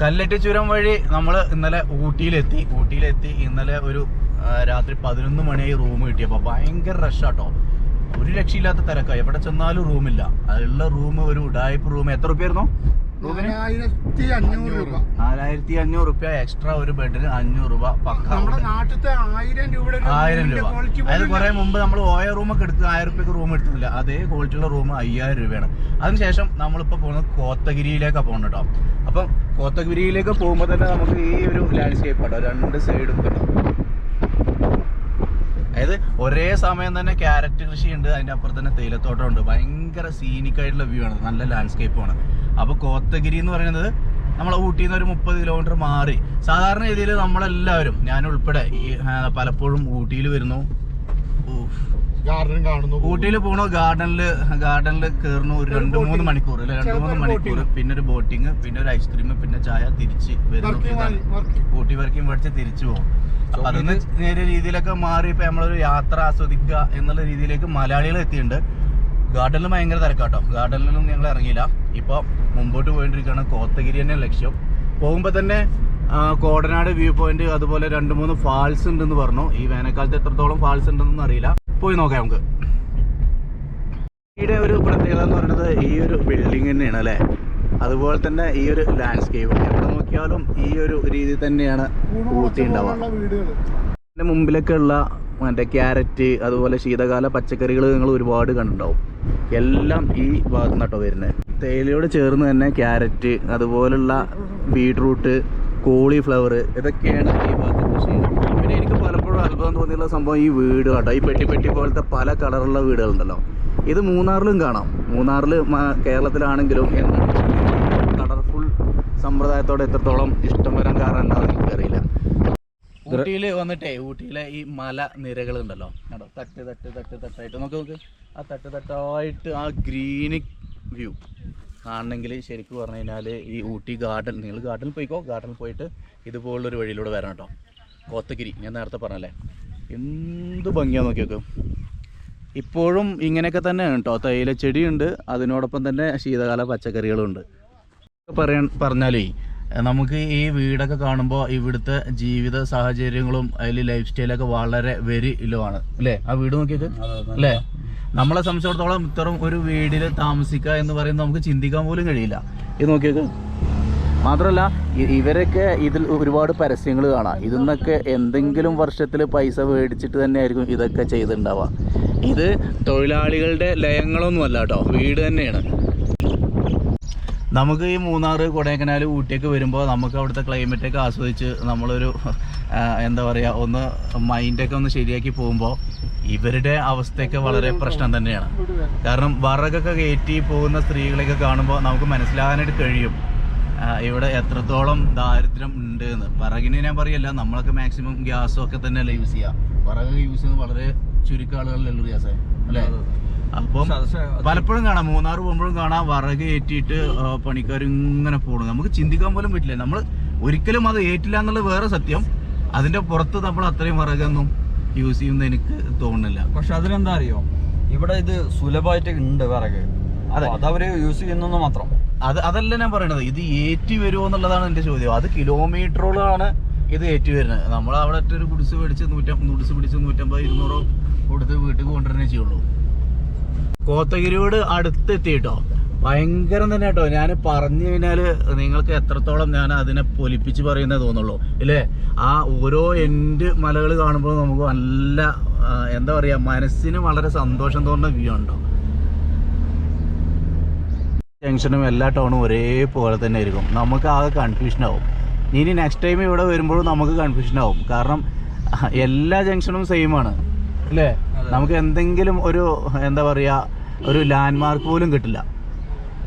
കല്ലറ്റ് ചുരം വഴി നമ്മൾ ഇന്നലെ ഊട്ടിയിലെത്തി. ഊട്ടിയിലെത്തി ഇന്നലെ ഒരു രാത്രി പതിനൊന്ന് മണിയായി റൂം കിട്ടിയപ്പോൾ ഭയങ്കര റഷാട്ടോ ഒരു രക്ഷയില്ലാത്ത തിരക്കാണ് എവിടെ ചെന്നാലും റൂമില്ല. അതിലുള്ള റൂം ഒരു ഉടായ്പ റൂം. എത്ര റുപ്യായിരുന്നു? നാലായിരത്തി അഞ്ഞൂറ് രൂപ. റുപ്യ എക്സ്ട്രാ ഒരു ബെഡിന് അഞ്ഞൂറ് രൂപ പക്ക. ആയിരം രൂപ. അതായത് കുറെ മുമ്പ് നമ്മൾ ഓയ റൂമൊക്കെ എടുത്ത് ആയിരം റുപ്യക്ക് റൂം എടുത്തില്ല അതേ ക്വാളിറ്റിയുള്ള റൂം അയ്യായിരം രൂപയാണ്. അതിനുശേഷം നമ്മളിപ്പോൾ പോകുന്നത് കോത്തഗിരിയിലേക്കാണ് പോകുന്നത് കേട്ടോ. അപ്പം കോത്തഗിരിയിലേക്ക് പോകുമ്പോൾ തന്നെ നമുക്ക് ഈ ഒരു ലാൻഡ്സ്കേപ്പ് കേട്ടോ രണ്ട് സൈഡും കേട്ടോ അതായത് ഒരേ സമയം തന്നെ ക്യാരറ്റ് ഉണ്ട്. അതിന്റെ അപ്പുറത്ത് തന്നെ തേയിലത്തോട്ടം ഉണ്ട്. ഭയങ്കര സീനിക് ആയിട്ടുള്ള വ്യൂ ആണ്. നല്ല ലാൻഡ്സ്കേപ്പ് ആണ്. അപ്പോൾ കോത്തഗിരി എന്ന് പറയുന്നത് നമ്മളെ ഊട്ടിയിൽ നിന്ന് ഒരു മുപ്പത് കിലോമീറ്റർ മാറി. സാധാരണ രീതിയിൽ നമ്മളെല്ലാവരും ഞാൻ ഉൾപ്പെടെ ഈ പലപ്പോഴും ഊട്ടിയിൽ വരുന്നു. ഗാർഡൻ കാണുന്നു ഊട്ടിയിൽ പോണു ഗാർഡനിൽ ഗാർഡനിൽ കയറുന്നു ഒരു രണ്ട് മൂന്ന് മണിക്കൂർ അല്ലെ? രണ്ട് മൂന്ന് മണിക്കൂർ പിന്നെ ഒരു ബോട്ടിങ് പിന്നെ ഒരു ഐസ്ക്രീം പിന്നെ ചായ തിരിച്ച് വരുന്നു. ഊട്ടി വർക്കിംഗ് പഠിച്ച് തിരിച്ചു പോകും. അപ്പൊ അതൊന്ന് നേരെ രീതിയിലൊക്കെ മാറി ഇപ്പൊ നമ്മളൊരു യാത്ര ആസ്വദിക്കുക എന്നുള്ള രീതിയിലേക്ക് മലയാളികൾ എത്തിയിട്ടുണ്ട്. ഗാർഡനിൽ ഭയങ്കര തിരക്കാട്ടോ. ഗാർഡനിലൊന്നും ഞങ്ങൾ ഇറങ്ങിയില്ല. ഇപ്പൊ മുമ്പോട്ട് പോയിട്ടിരിക്കുകയാണ് കോത്തഗിരി തന്നെ ലക്ഷ്യം. പോകുമ്പോൾ തന്നെ കോടനാട് വ്യൂ പോയിന്റ് അതുപോലെ രണ്ട് മൂന്ന് ഫാൾസ് ഉണ്ടെന്ന് പറഞ്ഞു. ഈ വേനൽക്കാലത്ത് എത്രത്തോളം ഫാൾസ് ഉണ്ടെന്നൊന്നും അറിയില്ല. പോയി നോക്കാം നമുക്ക്. ഇവിടെ ഒരു പ്രത്യേകത എന്ന് പറയുന്നത് ഈ ഒരു ബിൽഡിംഗ് തന്നെയാണ് അല്ലേ? അതുപോലെ തന്നെ ഈ ഒരു ലാൻഡ്സ്കേപ്പ് എവിടെ നോക്കിയാലും ഈ ഒരു രീതി തന്നെയാണ് ഊട്ടി ഉണ്ടാവുക എന്റെ മുമ്പിലൊക്കെ ഉള്ള മറ്റേ ക്യാരറ്റ് അതുപോലെ ശീതകാല പച്ചക്കറികൾ നിങ്ങൾ ഒരുപാട് കണ്ടിട്ടുണ്ടാവും. എല്ലാം ഈ ഭാഗത്തു നിന്നാട്ടോ വരുന്നത്. തേയിലയോട് ചേർന്ന് തന്നെ ക്യാരറ്റ് അതുപോലുള്ള ബീട്രൂട്ട് കോളിഫ്ലവർ ഇതൊക്കെയാണ് ഈ ഭാഗത്ത് കൃഷി പിന്നെ എനിക്ക് പലപ്പോഴും അത്ഭുതം തോന്നിയുള്ള സംഭവം ഈ വീട് കേട്ടോ ഈ പെട്ടി പെട്ടി പോലത്തെ പല കളറുള്ള വീടുകളുണ്ടല്ലോ. ഇത് മൂന്നാറിലും കാണാം. മൂന്നാറിൽ കേരളത്തിലാണെങ്കിലും എന്താണ് കളർഫുൾ സമ്പ്രദായത്തോടെ എത്രത്തോളം ഇഷ്ടം വരാൻ കാരണം എന്താണെന്ന് എനിക്കറിയില്ല. ഊട്ടിയിൽ വന്നിട്ടേ ഊട്ടിയിലെ ഈ മല നിരകളുണ്ടല്ലോ. തട്ട് തട്ട് തട്ട് തട്ടായിട്ട്. നോക്ക് നോക്ക്. ആ തട്ട് തട്ടായിട്ട് ആ ഗ്രീനിക് വ്യൂ. കാണണമെങ്കിൽ ശരിക്കും പറഞ്ഞു കഴിഞ്ഞാൽ ഈ ഊട്ടി ഗാർഡൻ നിങ്ങൾ ഗാർഡനിൽ പോയിക്കോ? ഗാർഡനിൽ പോയിട്ട് ഇതുപോലുള്ളൊരു വഴിയിലൂടെ വരണം കേട്ടോ. കോത്തഗിരി ഞാൻ നേരത്തെ പറഞ്ഞല്ലേ? എന്ത് ഭംഗിയാണ് നോക്കി നോക്കും. ഇപ്പോഴും ഇങ്ങനെയൊക്കെ തന്നെയാണ് കേട്ടോ. തേയിലച്ചെടിയുണ്ട് അതിനോടൊപ്പം തന്നെ ശീതകാല പച്ചക്കറികളുണ്ട്. പറയാൻ പറഞ്ഞാലേ നമുക്ക് ഈ വീടൊക്കെ കാണുമ്പോൾ ഇവിടുത്തെ ജീവിത സാഹചര്യങ്ങളും അതിൽ ലൈഫ് സ്റ്റൈലൊക്കെ വളരെ വെരി ലോ ആണ്. അല്ലേ? ആ വീട് നോക്കിയൊക്കെ. അല്ലേ? നമ്മളെ സംബന്ധിച്ചിടത്തോളം ഇത്തരം ഒരു വീടിൽ താമസിക്കുക എന്ന് പറയുന്നത് നമുക്ക് ചിന്തിക്കാൻ പോലും കഴിയില്ല. ഇത് നോക്കിയൊക്കെ. മാത്രമല്ല ഇവരൊക്കെ ഇതിൽ ഒരുപാട് പരസ്യങ്ങൾ കാണാം. ഇതിൽ നിന്നൊക്കെ എന്തെങ്കിലും വർഷത്തിൽ പൈസ മേടിച്ചിട്ട് തന്നെയായിരിക്കും ഇതൊക്കെ ചെയ്തിട്ടുണ്ടാവുക ഇത് തൊഴിലാളികളുടെ ലയങ്ങളൊന്നും അല്ല കേട്ടോ. വീട് തന്നെയാണ്. നമുക്ക് ഈ മൂന്നാർ കൊടൈക്കനാൽ ഊട്ടിയൊക്കെ വരുമ്പോൾ നമുക്ക് അവിടുത്തെ ക്ലൈമറ്റൊക്കെ ആസ്വദിച്ച് നമ്മളൊരു എന്താ പറയുക ഒന്ന് മൈൻഡൊക്കെ ഒന്ന് ശരിയാക്കി പോകുമ്പോൾ ഇവരുടെ അവസ്ഥയൊക്കെ വളരെ പ്രശ്നം തന്നെയാണ്. കാരണം വറകൊക്കെ കയറ്റി പോകുന്ന സ്ത്രീകളെയൊക്കെ കാണുമ്പോൾ നമുക്ക് മനസ്സിലാകാനായിട്ട് കഴിയും. ഇവിടെ എത്രത്തോളം ദാരിദ്ര്യം ഉണ്ട് എന്ന്. വിറകിന് ഞാൻ പറയല്ല നമ്മളൊക്കെ മാക്സിമം ഗ്യാസും ഒക്കെ തന്നെയല്ലേ യൂസ് ചെയ്യുക വിറക് യൂസ് ചെയ്യുന്നത് വളരെ ചുരുക്കം ആളുകളിലല്ലോ ഗ്യാസ്. അല്ലേ? അപ്പം പലപ്പോഴും കാണാം മൂന്നാർ പോകുമ്പോഴും കാണാം വിറക് ഏറ്റിയിട്ട് പണിക്കാർ ഇങ്ങനെ പോകണം നമുക്ക് ചിന്തിക്കാൻ പോലും പറ്റില്ല. നമ്മൾ ഒരിക്കലും അത് ഏറ്റില്ല എന്നുള്ളത് വേറെ സത്യം. അതിന്റെ പുറത്ത് നമ്മൾ അത്രയും വിറകൊന്നും യൂസ് ചെയ്യുന്ന എനിക്ക് തോന്നുന്നില്ല. പക്ഷെ അതിലെന്താ അറിയോ? ഇവിടെ ഇത് സുലഭമായിട്ട് ഉണ്ട് വിറക്. അതെ. അത് അതവര് യൂസ് ചെയ്യുന്നെന്ന് മാത്രം. അത് അതല്ല ഞാൻ പറയണത്. ഇത് ഏറ്റി വരുമോ എന്നുള്ളതാണ് എന്റെ ചോദ്യം. അത് കിലോമീറ്ററുകളാണ് ഇത് ഏറ്റി വരുന്നത്. നമ്മൾ അവിടെ ഒരു കുടിസ് മേടിച്ച് നൂറ്റ കുടിസ് പിടിച്ച് നൂറ്റമ്പത് ഇരുന്നൂറോ കൊടുത്ത് വീട്ടിൽ കൊണ്ടുവരണേ ചെയ്യുള്ളൂ. കോത്തഗിരിയോട് അടുത്തെത്തി കേട്ടോ ഭയങ്കരം തന്നെ കേട്ടോ. ഞാൻ പറഞ്ഞു കഴിഞ്ഞാൽ നിങ്ങൾക്ക് എത്രത്തോളം ഞാൻ അതിനെ പൊലിപ്പിച്ച് പറയുന്നേ തോന്നുള്ളൂ. ഇല്ലേ? ആ ഓരോ എൻഡ് മലകൾ കാണുമ്പോൾ നമുക്ക് നല്ല എന്താ പറയുക മനസ്സിന് വളരെ സന്തോഷം തോന്നുന്ന വ്യൂ ഉണ്ടോ ജംഗ്ഷനും എല്ലാ ടൗണും ഒരേപോലെ തന്നെ ആയിരിക്കും. നമുക്ക് ആകെ കൺഫ്യൂഷൻ ആവും. ഇനി നെക്സ്റ്റ് ടൈം ഇവിടെ വരുമ്പോഴും നമുക്ക് കൺഫ്യൂഷൻ ആവും. കാരണം എല്ലാ ജംഗ്ഷനും സെയിം ആണ്. അല്ലേ നമുക്ക് എന്തെങ്കിലും ഒരു എന്താ പറയുക ഒരു ലാൻഡ് മാർക്ക് പോലും കിട്ടില്ല.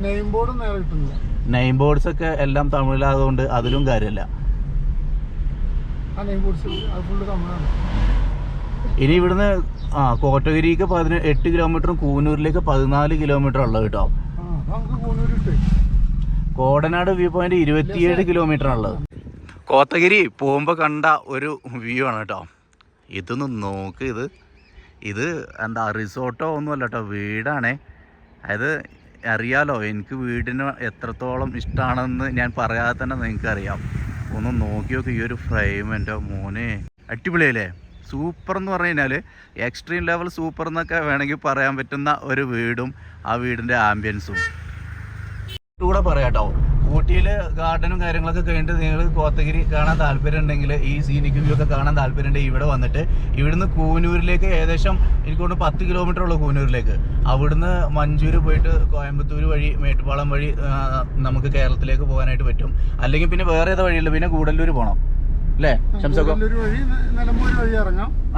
നെയിം ബോർഡും നേരെ കിട്ടുന്നില്ല. നെയിം ബോർഡ്സ് ഒക്കെ എല്ലാം തമിഴിലായതുകൊണ്ട് അതിലും കാര്യമല്ല. ഇനി ഇവിടുന്ന് ആ കോട്ടഗിരിക്ക് പതിന എട്ട് കിലോമീറ്ററും കൂനൂരിലേക്ക് പതിനാല് കിലോമീറ്റർ ഉള്ളത് കേട്ടോ. കോടനാട് വ്യൂ പോയിന്റ് ഇരുപത്തിയേഴ് കിലോമീറ്റർ ഉള്ളത്. കോത്തഗിരി പോകുമ്പോൾ കണ്ട ഒരു വ്യൂ ആണ് കേട്ടോ. ഇതൊന്ന് നോക്ക് ഇത്. ഇത് എന്താ റിസോർട്ടോ ഒന്നുമല്ല കേട്ടോ വീടാണേ. അതായത് അറിയാലോ എനിക്ക് വീടിന് എത്രത്തോളം ഇഷ്ടമാണെന്ന് ഞാൻ പറയാതെ തന്നെ നിങ്ങൾക്ക് അറിയാം ഒന്ന് നോക്കി നോക്കി ഈ ഒരു ഫ്രെയിം എന്റെ മോനെ. അടിപൊളിയല്ലേ? സൂപ്പർ എന്ന് പറഞ്ഞു കഴിഞ്ഞാൽ എക്സ്ട്രീം ലെവൽ സൂപ്പർ എന്നൊക്കെ വേണമെങ്കിൽ പറയാൻ പറ്റുന്ന ഒരു വീടും ആ വീടിന്റെ ആംബിയൻസും കൂടെ പറയാട്ടോ. ഊട്ടിയിൽ ഗാർഡനും കാര്യങ്ങളൊക്കെ കഴിഞ്ഞിട്ട് നിങ്ങൾ കോത്തഗിരി കാണാൻ താല്പര്യം ഉണ്ടെങ്കിൽ ഈ സീനിക് വ്യൂ ഒക്കെ കാണാൻ താല്പര്യം ഉണ്ടെങ്കിൽ ഇവിടെ വന്നിട്ട് ഇവിടുന്ന് കൂനൂരിലേക്ക് ഏകദേശം എനിക്ക് തോന്നുന്നു പത്ത് കിലോമീറ്റർ ഉള്ളൂ കൂനൂരിലേക്ക്. അവിടുന്ന് മഞ്ചൂര് പോയിട്ട് കോയമ്പത്തൂർ വഴി മേട്ടുപാളം വഴി നമുക്ക് കേരളത്തിലേക്ക് പോകാനായിട്ട് പറ്റും. അല്ലെങ്കിൽ പിന്നെ വേറെ ഏതാ വഴിയുള്ളൂ പിന്നെ കൂടല്ലൂർ പോകണം അല്ലേ? ശംസക്കോ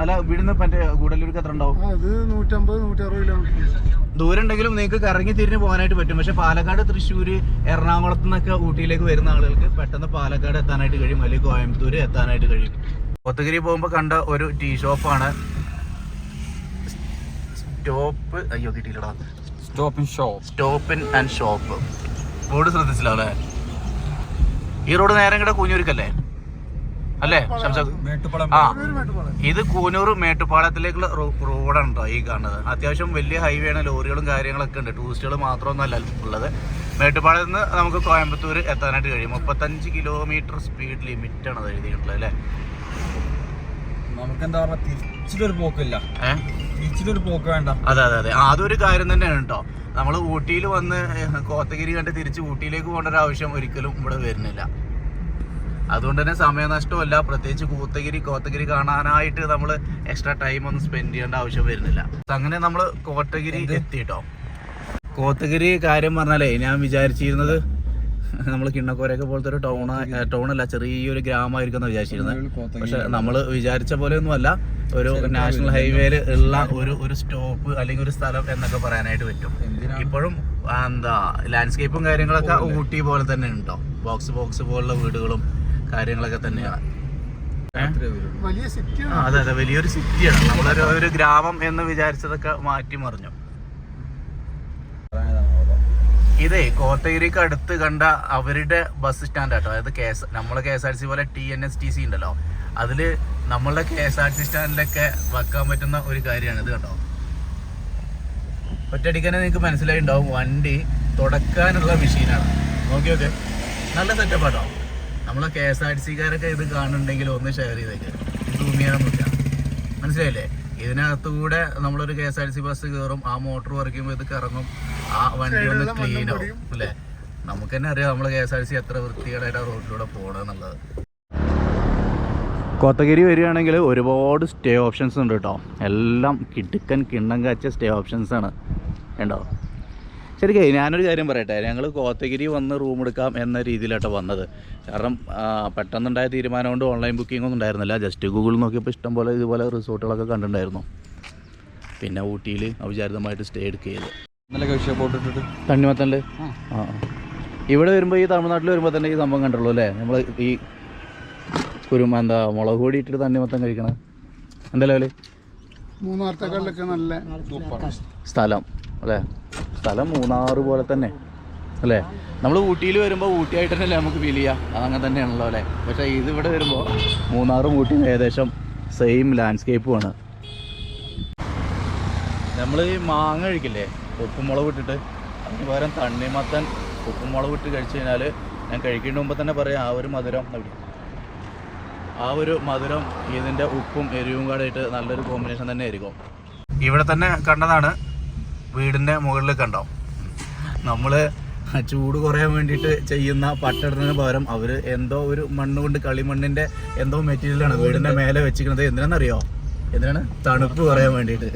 അല്ല ഇവിടുന്ന് മറ്റേ ഗൂഡല്ലൂർക്ക് എത്ര ഉണ്ടാവും? അത് നൂറ്റമ്പത് നൂറ്ററുപത് കിലോമീറ്റർ ദൂരം ഉണ്ടെങ്കിലും നിങ്ങൾക്ക് കറങ്ങി തിരിഞ്ഞ് പോകാനായിട്ട് പറ്റും. പക്ഷെ പാലക്കാട് തൃശ്ശൂർ എറണാകുളത്ത് നിന്നൊക്കെ ഊട്ടിയിലേക്ക് വരുന്ന ആളുകൾക്ക് പെട്ടെന്ന് പാലക്കാട് എത്താനായിട്ട് കഴിയും. അല്ലെങ്കിൽ കോയമ്പത്തൂർ എത്താനായിട്ട് കഴിയും. കൊത്തഗിരി പോകുമ്പോൾ കണ്ട ഒരു ടീ ഷോപ്പാണ്. സ്റ്റോപ്പ്. അയ്യോ കിട്ടിയില്ലടാ stop shop. Stop and shop. Road ശ്രദ്ധിച്ചില്ല അല്ലേ? ഈ റോഡ് നേരം കൂടെ കൂഞ്ഞൂരിക്കല്ലേ? അല്ലേ? ആ. ഇത് കൂനൂർ മേട്ടുപ്പാളത്തിലേക്കുള്ള റോഡാണ് കേട്ടോ ഈ കാണുന്നത്. അത്യാവശ്യം വലിയ ഹൈവേ ആണ്. ലോറികളും കാര്യങ്ങളൊക്കെ ഉണ്ട്. ടൂറിസ്റ്റുകൾ മാത്രമൊന്നുമല്ല ഉള്ളത്. മേട്ടുപ്പാളത്ത് നിന്ന് നമുക്ക് കോയമ്പത്തൂർ എത്താനായിട്ട് കഴിയും. മുപ്പത്തഞ്ച് കിലോമീറ്റർ സ്പീഡ് ലിമിറ്റ് ആണ് അത് എഴുതിയിട്ടുള്ളത് അല്ലേ? നമുക്ക് എന്താ തിരിച്ചിട്ടൊരു തിരിച്ചിലൊരു പോക്കില്ല. ഏഹ് തിരിച്ചിലൊരു പോക്ക് വേണ്ട. അതെ അതെ അതെ. ആ, അതൊരു കാര്യം തന്നെയാണ് കേട്ടോ നമ്മൾ ഊട്ടിയിൽ വന്ന് കോത്തഗിരി കണ്ട് തിരിച്ച് ഊട്ടിയിലേക്ക് പോകേണ്ട ഒരു ആവശ്യം ഒരിക്കലും ഇവിടെ വരുന്നില്ല. അതുകൊണ്ട് തന്നെ സമയനഷ്ടമല്ല. പ്രത്യേകിച്ച് കൂത്തഗിരി കോത്തഗിരി കാണാനായിട്ട് നമ്മൾ എക്സ്ട്രാ ടൈം ഒന്നും സ്പെൻഡ് ചെയ്യേണ്ട ആവശ്യം വരുന്നില്ല. അങ്ങനെ നമ്മൾ കോട്ടഗിരി എത്തിട്ടോ. കോത്തഗിരി കാര്യം പറഞ്ഞാലേ ഞാൻ വിചാരിച്ചിരുന്നത് നമ്മൾ കിണ്ണക്കോരൊക്കെ പോലത്തെ ഒരു ടൗൺ ടൗണല്ല അല്ല ചെറിയൊരു ഗ്രാമമായിരിക്കും എന്ന് വിചാരിച്ചിരുന്നത്. പക്ഷെ നമ്മൾ വിചാരിച്ച പോലെ ഒന്നുമല്ല ഒരു നാഷണൽ ഹൈവേയിൽ ഉള്ള ഒരു ഒരു സ്റ്റോപ്പ് അല്ലെങ്കിൽ ഒരു സ്ഥലം എന്നൊക്കെ പറയാനായിട്ട് പറ്റും. ഇപ്പോഴും എന്താ ലാൻഡ്സ്കേപ്പും കാര്യങ്ങളൊക്കെ ഊട്ടി പോലെ തന്നെ ഉണ്ടോ? ബോക്സ് ബോക്സ് പോലുള്ള വീടുകളും കാര്യങ്ങളൊക്കെ തന്നെയാണ്. അതെ അതെ വലിയൊരു സിറ്റിയാണ്. നമ്മളൊരു ഒരു ഗ്രാമം എന്ന് വിചാരിച്ചതൊക്കെ മാറ്റി മറിഞ്ഞു. ഇതേ കോത്തഗിരിക്ക് അടുത്ത് കണ്ട അവരുടെ ബസ് സ്റ്റാൻഡ് ആട്ടോ അതായത് കെ എസ് നമ്മളെ കെ എസ് ആർ സി പോലെ T N S T C ഉണ്ടല്ലോ. അതിൽ നമ്മളുടെ കെ എസ് ആർ സി സ്റ്റാൻഡിലൊക്കെ വെക്കാൻ പറ്റുന്ന ഒരു കാര്യമാണ് ഇത് കേട്ടോ ഒറ്റയടിക്കന്നെ നിങ്ങൾക്ക് മനസ്സിലായി ഉണ്ടാവും. വണ്ടി തുടക്കാനുള്ള മെഷീനാണ്. നോക്കി നോക്കെ നല്ല സെറ്റപ്പ് ആട്ടോ. നമ്മളെ കെ എസ് ആർ ടി സിക്കാരൊക്കെ ഇത് കാണുന്നുണ്ടെങ്കിൽ ഒന്ന് ഷെയർ ചെയ്തേക്ക്. ഇത് ഭൂമിയാണെന്നില്ല മനസ്സിലായില്ലേ? ഇതിനകത്തുകൂടെ നമ്മളൊരു K S R T C bus കയറും ആ മോട്ടോർ വർക്ക് ചെയ്യുമ്പോൾ ഇത് കറങ്ങും ആ വണ്ടി ഒന്ന് ക്ലീൻ ആവും. അല്ലേ? നമുക്ക് തന്നെ അറിയാം നമ്മൾ K S R T C എത്ര വൃത്തികേടായിട്ട് ആ റോഡിലൂടെ പോകണമെന്നുള്ളത് കോത്തഗിരി വരികയാണെങ്കിൽ ഒരുപാട് സ്റ്റേ ഓപ്ഷൻസ് ഉണ്ട് കേട്ടോ. എല്ലാം കിടുക്കൻ കിണ്ണം കാച്ച സ്റ്റേ ഓപ്ഷൻസ് ആണ്. ഉണ്ടോ ശരിക്കും ഞാനൊരു കാര്യം പറയട്ടെ. ഞങ്ങൾ കോത്തഗിരി വന്ന് റൂം എടുക്കാം എന്ന രീതിയിലാട്ടോ വന്നത്. കാരണം പെട്ടെന്നുണ്ടായ തീരുമാനം കൊണ്ട് ഓൺലൈൻ ബുക്കിംഗ് ഒന്നും ഉണ്ടായിരുന്നില്ല. ജസ്റ്റ് ഗൂഗിൾ നോക്കിയപ്പോൾ ഇഷ്ടംപോലെ ഇതുപോലെ റിസോർട്ടുകളൊക്കെ കണ്ടിട്ടുണ്ടായിരുന്നു. പിന്നെ ഊട്ടിയിൽ അവിചാരിതമായിട്ട് സ്റ്റേ എടുക്കുകയത് തണ്ണിമത്തനിൽ ആ. ഇവിടെ വരുമ്പോൾ ഈ തമിഴ്നാട്ടിൽ വരുമ്പോൾ തന്നെ ഈ സംഭവം കണ്ടുള്ളൂ അല്ലേ? നമ്മൾ ഈ കുരുമ എന്താ മുളക് പൊടി ഇട്ടിട്ട് തണ്ണിമത്തം കഴിക്കണ. എന്തല്ലേ മൂന്നാർത്തേക്കാളിലൊക്കെ നല്ല സ്ഥലം അല്ലേ? സ്ഥലം മൂന്നാറ് പോലെ തന്നെ അല്ലേ? നമ്മൾ ഊട്ടിയിൽ വരുമ്പോൾ ഊട്ടിയായിട്ട് തന്നെയല്ലേ നമുക്ക് ഫീൽ ചെയ്യുക അതങ്ങനെ തന്നെയാണല്ലോ അല്ലേ? പക്ഷേ ഇത് ഇവിടെ വരുമ്പോൾ മൂന്നാറും ഊട്ടിയും ഏകദേശം സെയിം ലാൻഡ്സ്കേപ്പുമാണ് നമ്മൾ ഈ മാങ്ങ കഴിക്കില്ലേ? ഉപ്പുമുളക് ഇട്ടിട്ട്. അതിന് പകരം തണ്ണിമത്തൻ ഉപ്പുമുളക് ഇട്ട് കഴിച്ചു കഴിഞ്ഞാൽ ഞാൻ കഴിക്കേണ്ട മുമ്പ് തന്നെ പറയാം ആ ഒരു മധുരം ആ ഒരു മധുരം ഇതിന്റെ ഉപ്പും എരിവും കൂടെ ആയിട്ട് നല്ലൊരു കോമ്പിനേഷൻ തന്നെ ആയിരിക്കും. ഇവിടെ തന്നെ കണ്ടതാണ് വീടിന്റെ മുകളിൽ കണ്ടോ? നമ്മൾ ചൂട് കുറയാൻ വേണ്ടിയിട്ട് ചെയ്യുന്ന പട്ടിടുന്നതിന് പകരം അവർ എന്തോ ഒരു മണ്ണ് കൊണ്ട് കളിമണ്ണിന്റെ എന്തോ മെറ്റീരിയലാണ് വീടിന്റെ മേലെ വെച്ചിരിക്കുന്നത്. എന്തിനാണെന്നറിയോ? എന്തിനാണ്? തണുപ്പ് കുറയാൻ വേണ്ടിയിട്ട്.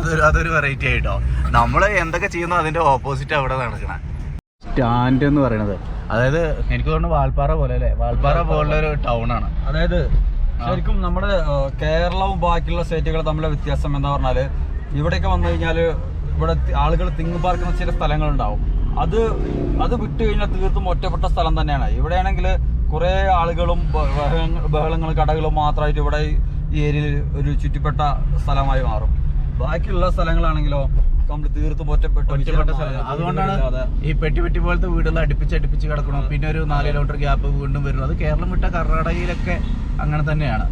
അതൊരു അതൊരു വെറൈറ്റി ആയിട്ടോ. നമ്മൾ എന്തൊക്കെ ചെയ്യുന്നോ അതിന്റെ ഓപ്പോസിറ്റ് അവിടെ നടക്കണം. സ്റ്റാൻഡ് എന്ന് പറയുന്നത് അതായത് എനിക്ക് തോന്നുന്നു വാൽപ്പാറ പോലെ അല്ലേ? വാൽപ്പാറ പോലുള്ള ഒരു ടൗൺ ആണ്. അതായത് ശരിക്കും നമ്മുടെ കേരളവും ബാക്കിയുള്ള സ്റ്റേറ്റുകൾ തമ്മിലെ വ്യത്യാസം എന്താ പറഞ്ഞാൽ ഇവിടെയൊക്കെ വന്നു കഴിഞ്ഞാൽ ഇവിടെ ആളുകൾ തിങ്ങി പാർക്കുന്ന ചില സ്ഥലങ്ങളുണ്ടാവും. അത് അത് വിട്ടു കഴിഞ്ഞാൽ തീർത്തും ഒറ്റപ്പെട്ട സ്ഥലം തന്നെയാണ്. ഇവിടെയാണെങ്കിൽ കുറേ ആളുകളും ബഹളങ്ങളും കടകളും മാത്രമായിട്ട് ഇവിടെ ഈ ഏരിയയിൽ ഒരു ചുറ്റിപ്പെട്ട സ്ഥലമായി മാറും. ബാക്കിയുള്ള സ്ഥലങ്ങളാണെങ്കിലോ തീർത്തും ഒറ്റപ്പെട്ട അതുകൊണ്ടാണ് ഈ പെട്ടി പെട്ടി പോലത്തെ വീടുകൾ അടുപ്പിച്ച് അടുപ്പിച്ച് കിടക്കണം. പിന്നെ ഒരു നാല് കിലോമീറ്റർ ഗ്യാപ്പ് വീണ്ടും വരുന്നു. അത് കേരളം വിട്ട കർണാടകയിലൊക്കെ അങ്ങനെ തന്നെയാണ്.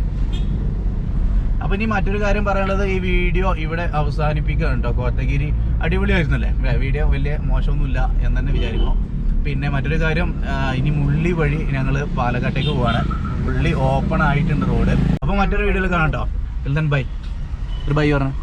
അപ്പൊ ഇനി മറ്റൊരു കാര്യം പറയാനുള്ളത് ഈ വീഡിയോ ഇവിടെ അവസാനിപ്പിക്കുകയാണ് കേട്ടോ കോത്തഗിരി അടിപൊളിയായിരുന്നല്ലേ? വീഡിയോ വലിയ മോശമൊന്നുമില്ല എന്ന് തന്നെ വിചാരിക്കുന്നു. പിന്നെ മറ്റൊരു കാര്യം ഇനി മുള്ളി വഴി ഞങ്ങൾ പാലക്കാട്ടേക്ക് പോവാണ്. മുള്ളി ഓപ്പൺ ആയിട്ടുണ്ട് റോഡ്. അപ്പൊ മറ്റൊരു വീഡിയോയിൽ കാണാം കേട്ടോ ബൈ. ഒരു ബൈ പറഞ്ഞു.